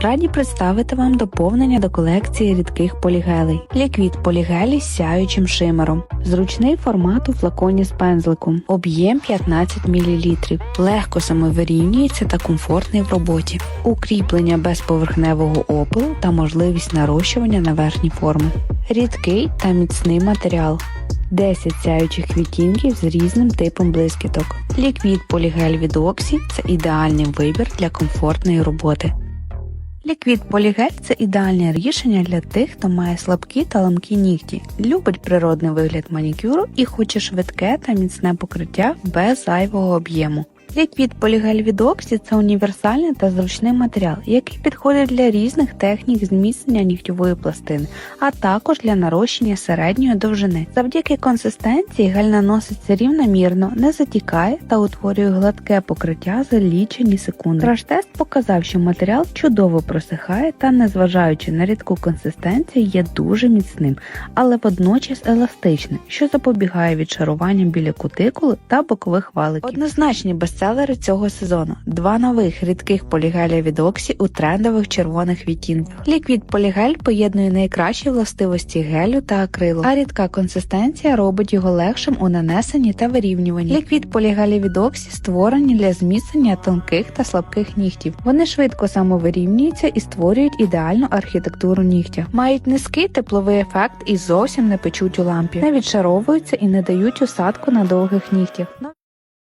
Раді представити вам доповнення до колекції рідких полігелей. Ліквід полігелі з сяючим шимером. Зручний формат у флаконі з пензликом. Об'єм 15 мл. Легко самовирівнюється та комфортний в роботі. Укріплення без поверхневого опилу та можливість нарощування на верхні форми. Рідкий та міцний матеріал. 10 сяючих відтінків з різним типом блискіток. Ліквід полігель від Оксі це ідеальний вибір для комфортної роботи. Ліквід полігель це ідеальне рішення для тих, хто має слабкі та ламкі нігті, любить природний вигляд манікюру і хоче швидке та міцне покриття без зайвого об'єму. Ліквід полігель від Оксі це універсальний та зручний матеріал, який підходить для різних технік зміцнення нігтєвої пластини, а також для нарощення середньої довжини. Завдяки консистенції гель наноситься рівномірно, не затікає та утворює гладке покриття за лічені секунди. Краш-тест показав, що матеріал чудово просихає та, незважаючи на рідку консистенцію, є дуже міцним, але водночас еластичним, що запобігає відшаруванням біля кутикули та бокових валиків. Однозначні бестселери цього сезону: два нових рідких полігеля від Оксі у трендових червоних відтінках. Ліквід полігель поєднує найкращі властивості гелю та акрилу, а рідка консистенція робить його легшим у нанесенні та вирівнюванні. Ліквід полігелі від Оксі створені для зміцнення тонких та слабких нігтів. Вони швидко самовирівнюються і створюють ідеальну архітектуру нігтя. Мають низький тепловий ефект і зовсім не печуть у лампі, не відшаровуються і не дають усадку на довгих нігтях.